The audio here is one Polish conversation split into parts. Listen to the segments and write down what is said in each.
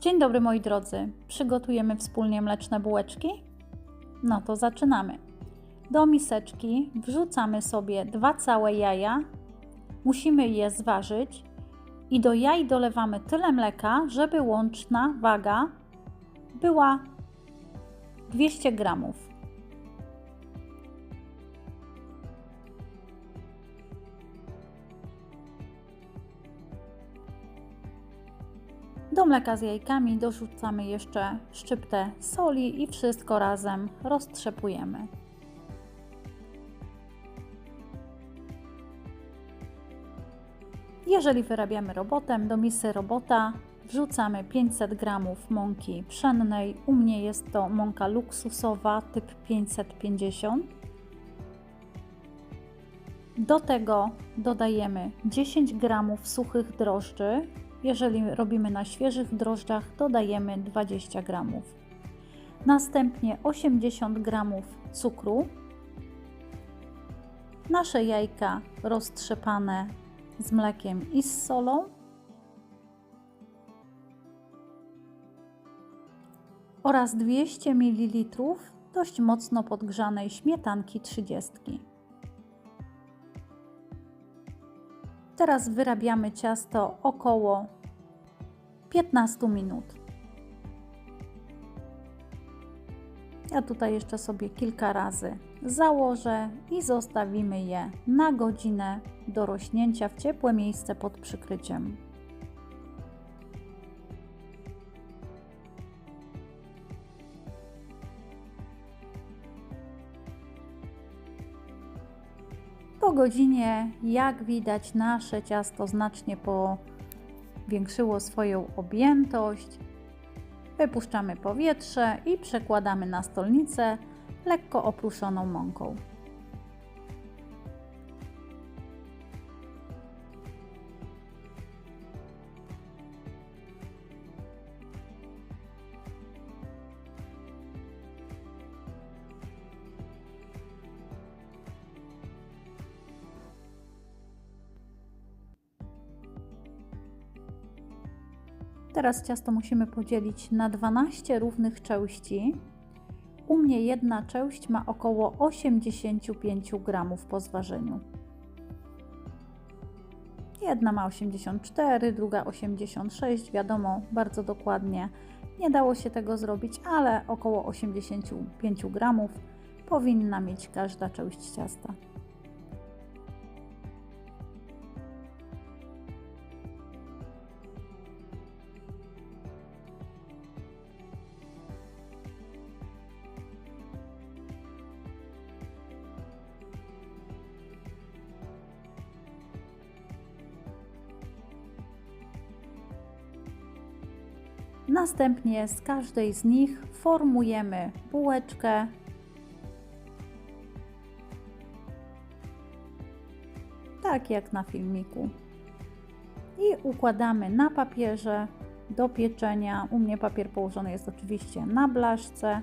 Dzień dobry moi drodzy. Przygotujemy wspólnie mleczne bułeczki? No to zaczynamy. Do miseczki wrzucamy sobie dwa całe jaja. Musimy je zważyć i do jaj dolewamy tyle mleka, żeby łączna waga była 200 gramów. Do mleka z jajkami dorzucamy jeszcze szczyptę soli i wszystko razem roztrzepujemy. Jeżeli wyrabiamy robotem, do misy robota wrzucamy 500 g mąki pszennej. U mnie jest to mąka luksusowa typ 550. Do tego dodajemy 10 g suchych drożdży, jeżeli robimy na świeżych drożdżach, dodajemy 20 g. Następnie 80 g cukru. Nasze jajka roztrzepane z mlekiem i z solą. Oraz 200 ml dość mocno podgrzanej śmietanki 30. Teraz wyrabiamy ciasto około 15 minut. Ja tutaj jeszcze sobie kilka razy założę i zostawimy je na godzinę do rośnięcia w ciepłe miejsce pod przykryciem. Po godzinie, jak widać, nasze ciasto znacznie powiększyło swoją objętość. Wypuszczamy powietrze i przekładamy na stolnicę lekko opruszoną mąką. Teraz ciasto musimy podzielić na 12 równych części. U mnie jedna część ma około 85 gramów po zważeniu. Jedna ma 84, druga 86, wiadomo, bardzo dokładnie nie dało się tego zrobić, ale około 85 gramów powinna mieć każda część ciasta. Następnie z każdej z nich formujemy bułeczkę. Tak jak na filmiku. I układamy na papierze do pieczenia. U mnie papier położony jest oczywiście na blaszce.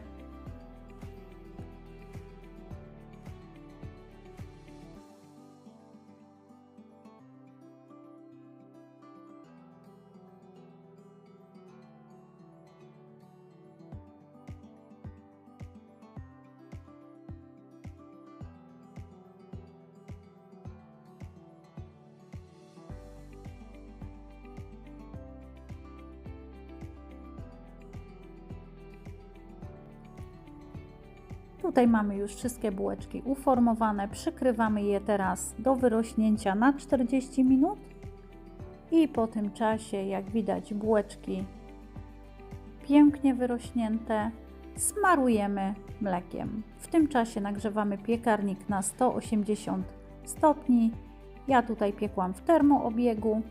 Tutaj mamy już wszystkie bułeczki uformowane. Przykrywamy je teraz do wyrośnięcia na 40 minut. I po tym czasie, jak widać, bułeczki pięknie wyrośnięte, smarujemy mlekiem. W tym czasie nagrzewamy piekarnik na 180 stopni. Ja tutaj piekłam w termoobiegu.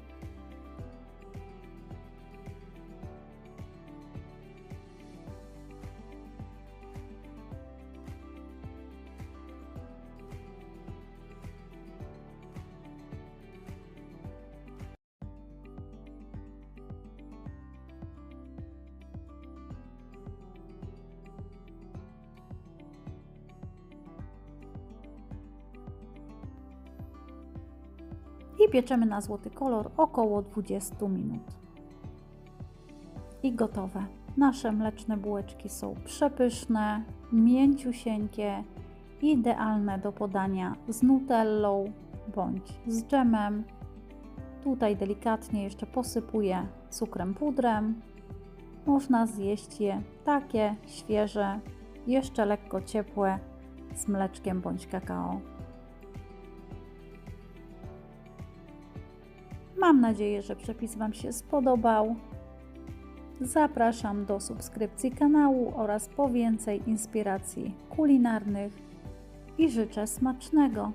I pieczemy na złoty kolor około 20 minut. i gotowe. Nasze mleczne bułeczki są przepyszne, mięciusieńkie, idealne do podania z nutellą bądź z dżemem. Tutaj delikatnie jeszcze posypuję cukrem pudrem. Można zjeść je takie świeże, jeszcze lekko ciepłe z mleczkiem bądź kakao. Mam nadzieję, że przepis Wam się spodobał. Zapraszam do subskrypcji kanału oraz po więcej inspiracji kulinarnych i życzę smacznego.